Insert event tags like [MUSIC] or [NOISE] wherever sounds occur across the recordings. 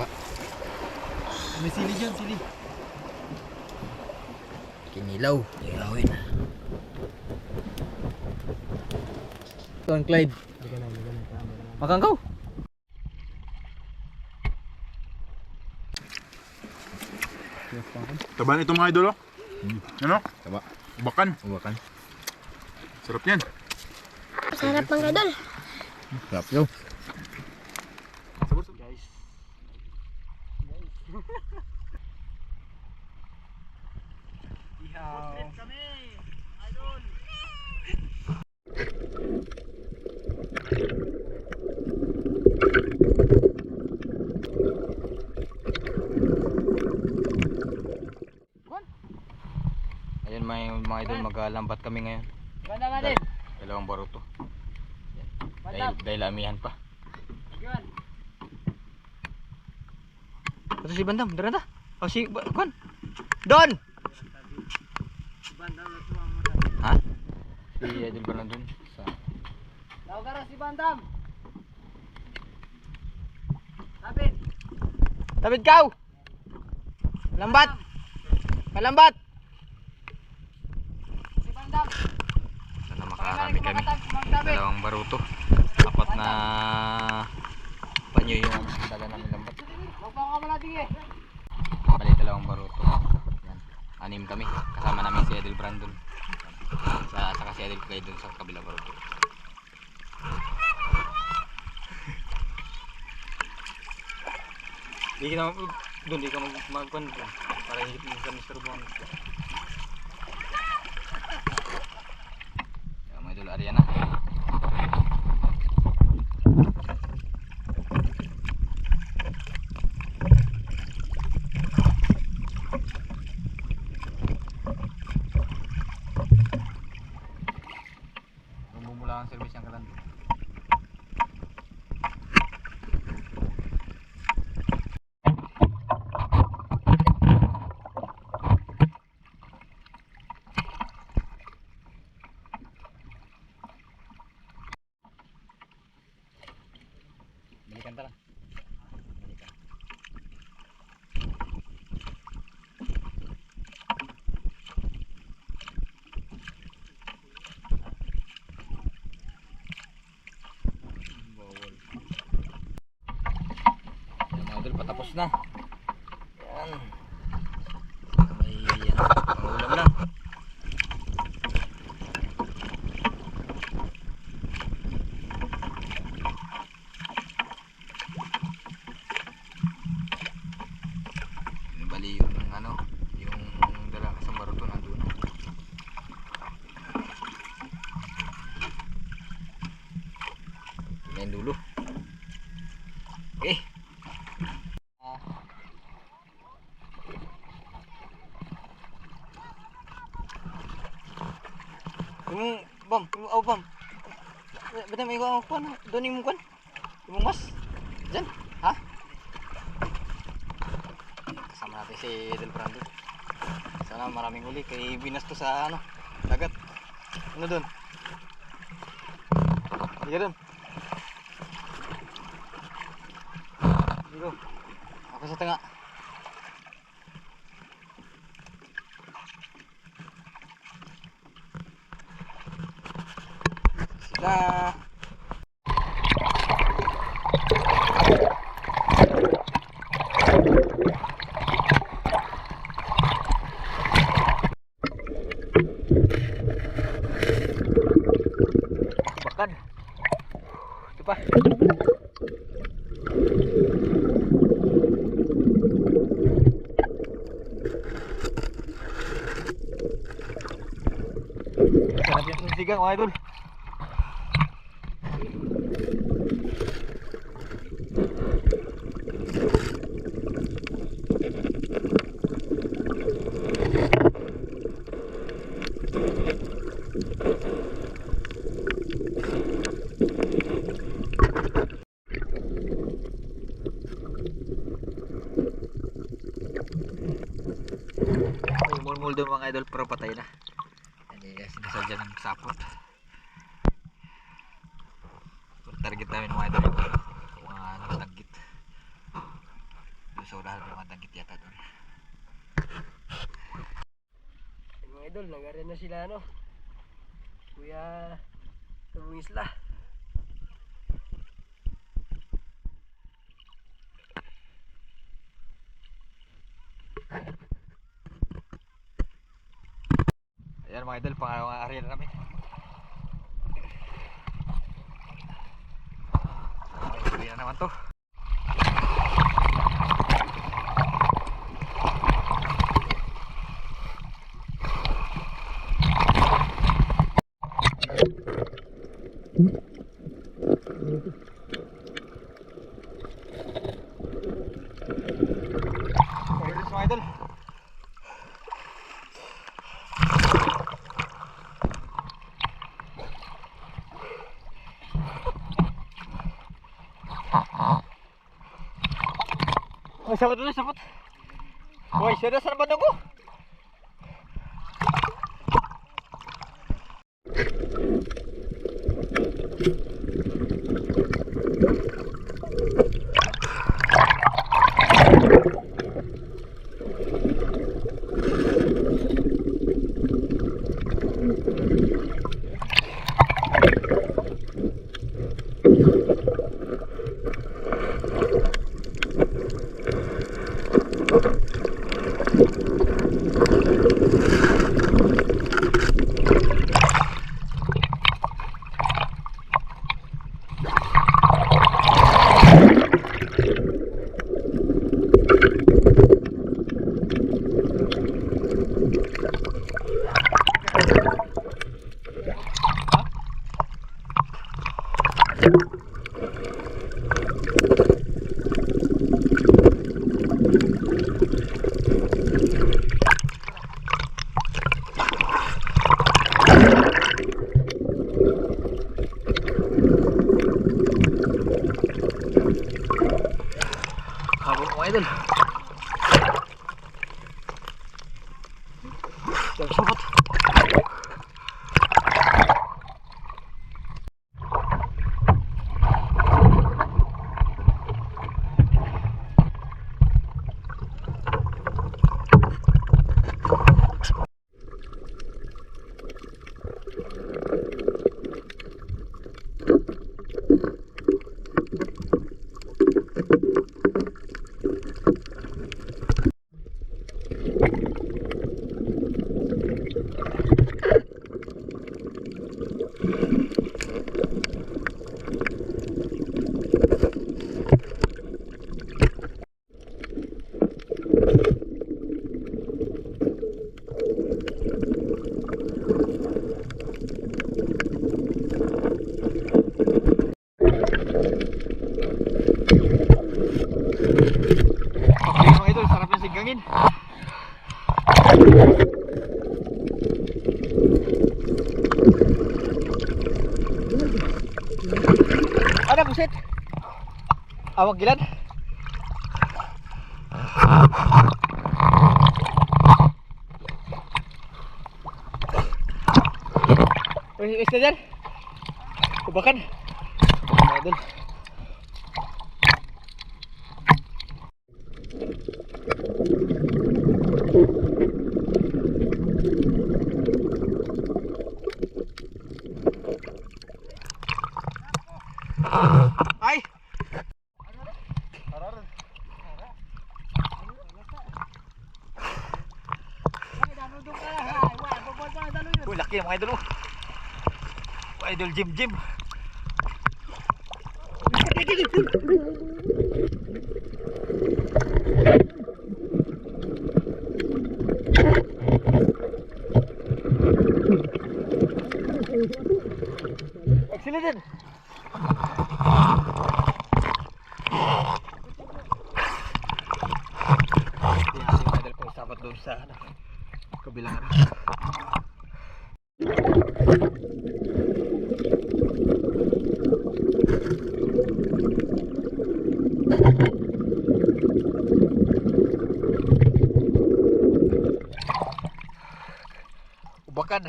pa. May sili dyan, sili. Kinilaw. Ilawin. Ito ang Clyde. Makangkaw. Taba nito mga idol oh. Ano? Taba. Bakan. Uwakan. Sarap yan. Sarap mga idol. Sarap yo. Ihaw. kami. Idol. Ayun may mga idol maglambat kami ngayon. Banda nga din. Dalawang baruto. Dahil, dahil amihan pa. Ito si Bandam, dara na. O si Kwan. Don! Banda na ito ang mata. Ha? Si Idol ba nandun? Sa... Tawag ka si Bandam. Lapit. Tabid kaw! Lambat! Malambat! Si Bandam. Sana makarami kami. Dalawang baruto. Apat na panyo yung dala namin lambat. Huwag pa ka malating eh. Bali dalawang baruto. Yan. Anim kami. Kasama namin si Edel Brandon. Sa, saka si Edel Clay dun sa kabilang baruto. Di ka na doon, di ka mag magkwan. Para mo sa Mr. Bond. Kaya mga idol, Ariana. Bumula ang service yung kalan. Balikan ta lang. Balikan. Bawal. Yan patapos na. Yan. May yan, pangulam na. Bali yung ano, yung dala sa baruto nandun. Yan yung dulo. Okay. Bam, oh bam. Bata may ko na. Doon yung kwan. Yung mas. Diyan. Ha? Kasama natin si Del Brando. Sana maraming uli kay binas to sa ano, dagat. Ano doon? Hindi ka doon. Dito. Ako sa tanga. Sila. Bakad. Ito pa. Sarap yung sunsigang mga doon mga idol pero patay na. Hindi kasi sinasadya ng sapot. Target namin mga idol. Mga nakalagit. sa unahan may mga dagit yata doon. Mga idol, nagarin na sila ano. Kuya, Tabong Isla. Ayan mga idol, pangalawang area na. Okay, tuloy na naman to. Okay, mga idol. Ay, sabot na, sabot. Uy, siya na sa bandang Awag gilan? Uy, isda dyan? Kubakan? Mga idol. Ay! Uy, laki ang mga idol oh. Idol Jim Jim. Excellent din. Yan, yung idol ko sapat doon sa ano, kabilang ano. Ubakan.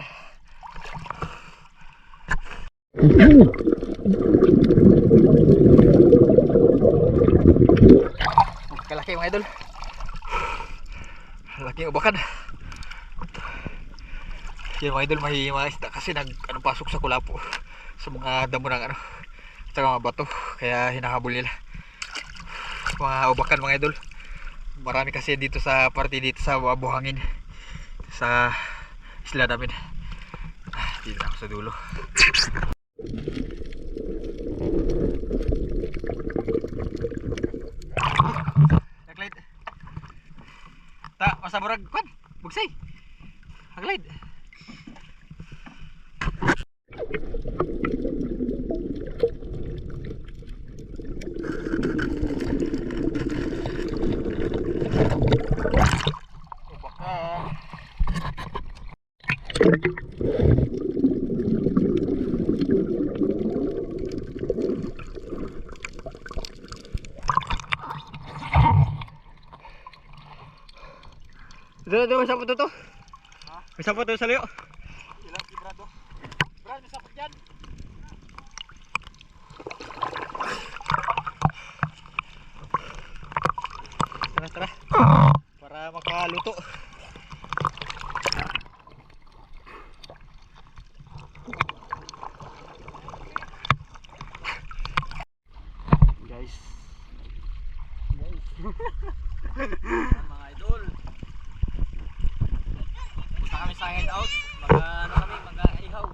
Kalaki mga idol. idol. Laking ubakan. Yan mga idol, may mga kasi nag ano, pasok sa kulapo sa mga damo ng ano at mga bato kaya hinahabol nila mga ubakan mga idol marami kasi dito sa parte dito sa buhangin sa isla namin ah, dito ako sa dulo Haglide. Ta, masaburag kwan. Bugsay. Haglide. Dito, may sampot to. May sampot to sa liyo. Ilang kibrado. Brad, may sampot dyan. Tara, tara. Para makaluto. Guys. mga idol. Punta kami sa hideout. Mag ano kami, mag ihaw.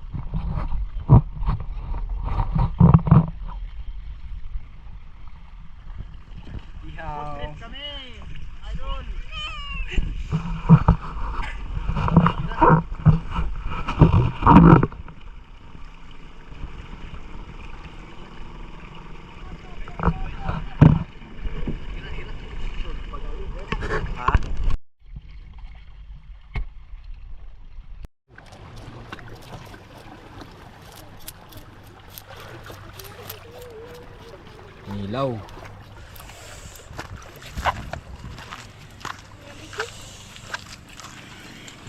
Ihaw. kami, idol. [LAUGHS] Nilaw.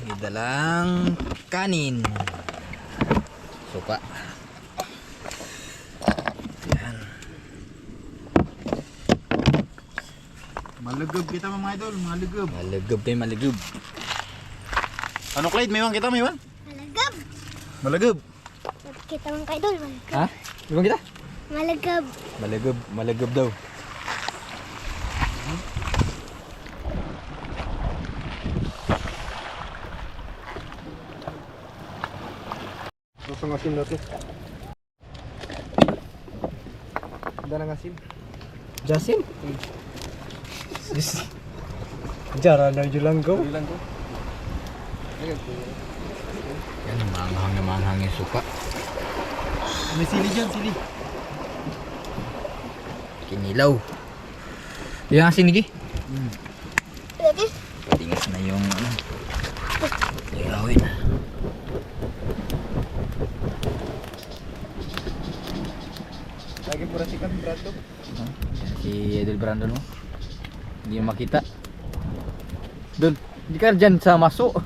May dalang kanin. Suka. Yan. Malugub kita mga idol, malugub. Malugub tayo malugub. Ano Clyde, may iwan kita, may iwan? Malagab. Malugub. Kita mga kaidol. Malagab. Ha? Ibang kita? Malagab. Malugub, malugub daw. Gusto ng asin natin. Ganda ng asin. Jasin? Sis. Jara na yung langgaw. Langgaw. Yan, manghang na manghang yung suka. May sili dyan, sili. Kinilaw. Yung asin nigi. Lagi. Patingas na yung ano. Ilawin. Lagi Brando. Yan si Idol Brandon mo. Hindi mo makita. Dul, hindi ka dyan sa maso. [LAUGHS]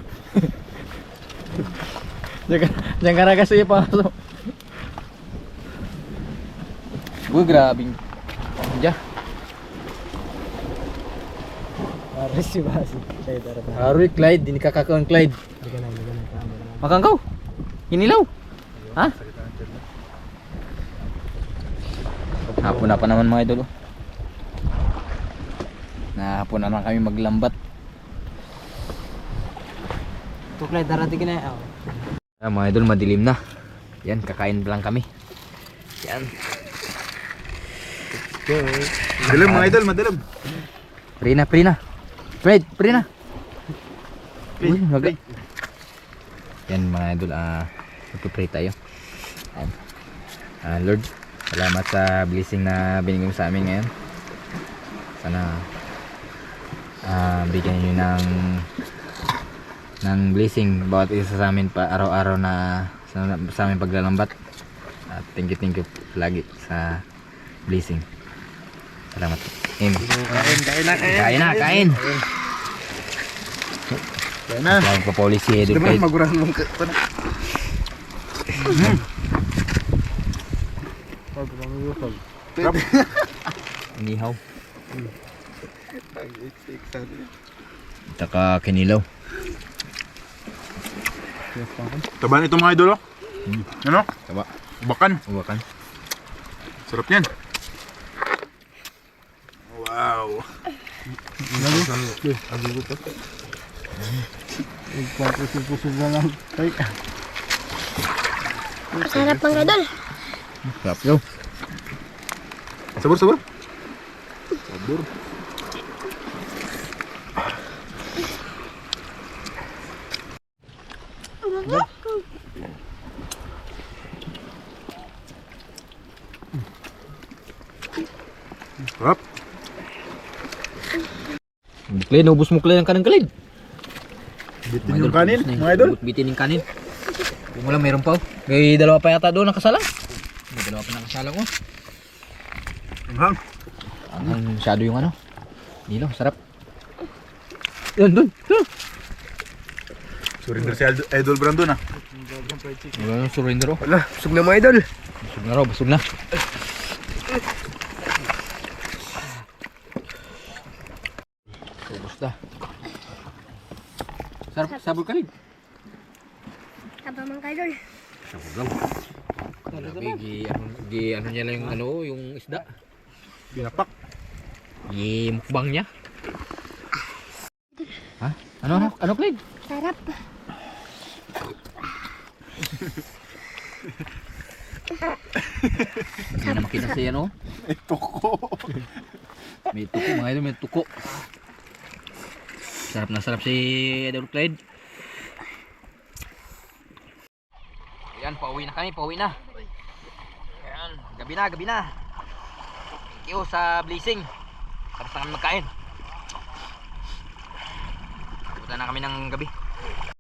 Diyan ka, na kasi pasok. Uy, grabing. Diyan. Aris si Basi. Haroy, Clyde. Hindi ka kakaon, Clyde. Hindi ka na, hindi ka na. Camera. Makangkaw. Hinilaw. Ha? Hapon na pa naman mga idol. oh. Na hapon na naman kami maglambat. Tuklay, darating na. Oh. Ah, mga idol, madilim na. Yan, kakain lang kami. Yan. Madilim mga idol, madilim. Prina, Prina. Fred, Prina. Uy, mag Yan mga idol, ah, magpipray tayo. Yan. Ah, Lord, salamat sa blessing na binigay mo sa amin ngayon. Sana ah, bigyan niyo ng ng blessing bawat isa sa amin pa araw-araw na sa, sa aming paglalambat. At thank you, thank you lagi sa blessing. Salamat. Amen. Kain, kain na, kain. Kain na, kain. Kaya na. Lang pa policy edit kayo. magurahan mong ka. Na. Pag. Sarap. [LAUGHS] Inihaw. Taka kinilaw. Taba nito mga idol oh. Ano? Taba. Bakan. Uwakan. Sarap yan. Wow. Sarap mga idol. Sarap yo. Sabor, sabor. Sarap. Buklay, naubos mo klay ng kanang kalid. Bitin yung kanin, mga idol. Bitin yung kanin. Kung wala, mayroon pa. oh. May dalawa pa yata doon nakasalang. May dalawa pa nakasalang oh. Anghang. Ang masyado yung ano. Nilo, sarap. Doon. Doon. Surrender si Idol- Idol Brandon ah. Wala nang surrender oh. Wala, busog na mga idol. Busog na raw, busog na. Ubus na. Sarap, sabol kalid. Taba mga idol. Grabe, gi, ano, gi, ano niya lang yung ano, yung isda. Pinapak. Gi, mukbang niya. Ha? Ano, ano, ano, Clyde? Sarap. Hindi na makita siya, ano? Ito ko. May tuko, mga idol, may tuko. Sarap na sarap si Idol Clyde. Ayan, pauwi na kami, pauwi na. Ayan, gabi na, gabi na. You sa blessing. Sarap na kami magkain. Punta na kami ng gabi.